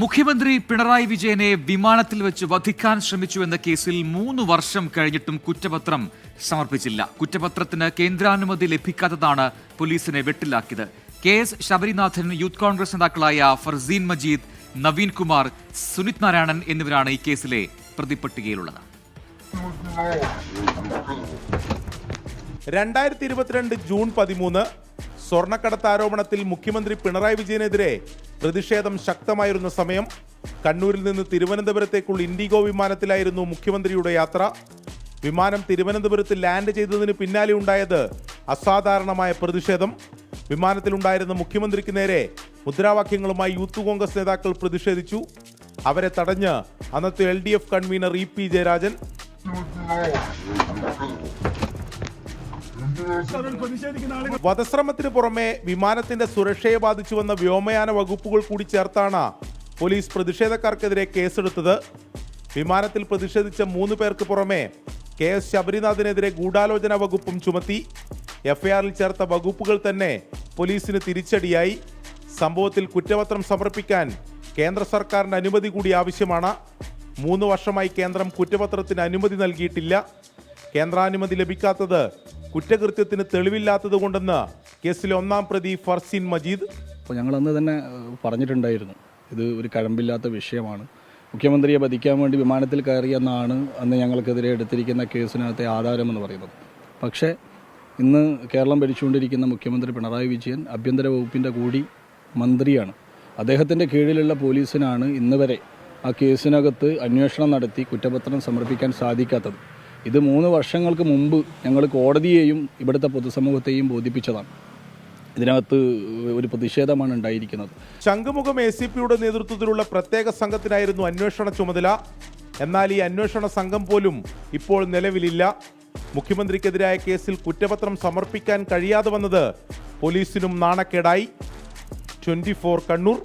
മുഖ്യമന്ത്രി പിണറായി വിജയനെ വിമാനത്തിൽ വെച്ച് വധിക്കാൻ ശ്രമിച്ചു എന്ന കേസിൽ മൂന്ന് വർഷം കഴിഞ്ഞിട്ടും കുറ്റപത്രം സമർപ്പിച്ചില്ല. കുറ്റപത്രത്തിന് കേന്ദ്രാനുമതി ലഭിക്കാത്തതാണ് പോലീസിനെ വെട്ടിലാക്കിയത്. കെ എസ് ശബരിനാഥൻ യൂത്ത് കോൺഗ്രസ് നേതാക്കളായ ഫർസീൻ മജീദ് നവീൻ കുമാർ സുനിത് നാരായണൻ എന്നിവരാണ് ഈ കേസിലെ പ്രതിപട്ടികയിലുള്ളത്. രണ്ടായിരത്തി ഇരുപത്തിരണ്ട് ജൂൺ പതിമൂന്ന് സ്വർണക്കടത്ത് ആരോപണത്തിൽ മുഖ്യമന്ത്രി പിണറായി വിജയനെതിരെ പ്രതിഷേധം ശക്തമായിരുന്ന സമയം കണ്ണൂരിൽ നിന്ന് തിരുവനന്തപുരത്തേക്കുള്ള ഇൻഡിഗോ വിമാനത്തിലായിരുന്നു മുഖ്യമന്ത്രിയുടെ യാത്ര. വിമാനം തിരുവനന്തപുരത്ത് ലാൻഡ് ചെയ്തതിന് പിന്നാലെ ഉണ്ടായത് അസാധാരണമായ പ്രതിഷേധം. വിമാനത്തിലുണ്ടായിരുന്ന മുഖ്യമന്ത്രിക്ക് നേരെ മുദ്രാവാക്യങ്ങളുമായി യൂത്ത് കോൺഗ്രസ് നേതാക്കൾ പ്രതിഷേധിച്ചു. അവരെ തടഞ്ഞ് അന്നത്തെ L D F convenor E P Jayarajan. വധശ്രമത്തിന് പുറമെ വിമാനത്തിന്റെ സുരക്ഷയെ ബാധിച്ചു വന്ന വ്യോമയാന വകുപ്പുകൾ കൂടി ചേർത്താണ് പോലീസ് പ്രതിഷേധക്കാർക്കെതിരെ കേസെടുത്തത്. വിമാനത്തിൽ പ്രതിഷേധിച്ച മൂന്ന് പേർക്ക് പുറമെ കെ എസ് ശബരിനാഥിനെതിരെ ഗൂഢാലോചന വകുപ്പും ചുമത്തി. എഫ്ഐആറിൽ ചേർത്ത വകുപ്പുകൾ തന്നെ പോലീസിന് തിരിച്ചടിയായി. സംഭവത്തിൽ കുറ്റപത്രം സമർപ്പിക്കാൻ കേന്ദ്ര സർക്കാരിന്റെ അനുമതി കൂടി ആവശ്യമാണ്. മൂന്ന് വർഷമായി കേന്ദ്രം കുറ്റപത്രത്തിന് അനുമതി നൽകിയിട്ടില്ല. കേന്ദ്രാനുമതി ലഭിക്കാത്തത് കുറ്റകൃത്യത്തിന് തെളിവില്ലാത്തത് കൊണ്ടെന്ന് കേസിലെ ഒന്നാം പ്രതി ഫർസീൻ മജീദ്. അപ്പോൾ ഞങ്ങൾ അന്ന് തന്നെ പറഞ്ഞിട്ടുണ്ടായിരുന്നു. ഇത് ഒരു കഴമ്പില്ലാത്ത വിഷയമാണ്. മുഖ്യമന്ത്രിയെ വധിക്കാൻ വേണ്ടി വിമാനത്തിൽ കയറിയെന്നാണ് അന്ന് ഞങ്ങൾക്കെതിരെ എടുത്തിരിക്കുന്ന കേസിനകത്തെ ആധാരമെന്ന് പറയുന്നത്. പക്ഷേ ഇന്ന് കേരളം ഭരിച്ചുകൊണ്ടിരിക്കുന്ന മുഖ്യമന്ത്രി പിണറായി വിജയൻ ആഭ്യന്തര വകുപ്പിന്റെ കൂടി മന്ത്രിയാണ്. അദ്ദേഹത്തിന്റെ കീഴിലുള്ള പോലീസിനാണ് ഇന്ന് വരെ ആ കേസിനകത്ത് അന്വേഷണം നടത്തി കുറ്റപത്രം സമർപ്പിക്കാൻ സാധിക്കാത്തത്. ഇത് മൂന്ന് വർഷങ്ങൾക്ക് മുമ്പ് ഞങ്ങൾ കോടതിയെയും ഇവിടുത്തെ പൊതുസമൂഹത്തെയും ബോധിപ്പിച്ചതാണ്. ഇതിനകത്ത് ഒരു പ്രതിഷേധമാണ് ഉണ്ടായിരിക്കുന്നത്. ശംഖുമുഖം എ സി പിയുടെ നേതൃത്വത്തിലുള്ള പ്രത്യേക സംഘത്തിനായിരുന്നു അന്വേഷണ ചുമതല. എന്നാൽ ഈ അന്വേഷണ സംഘം പോലും ഇപ്പോൾ നിലവിലില്ല. മുഖ്യമന്ത്രിക്കെതിരായ കേസിൽ കുറ്റപത്രം സമർപ്പിക്കാൻ കഴിയാതെ വന്നത് പോലീസിനും നാണക്കേടായി. ട്വന്റി കണ്ണൂർ.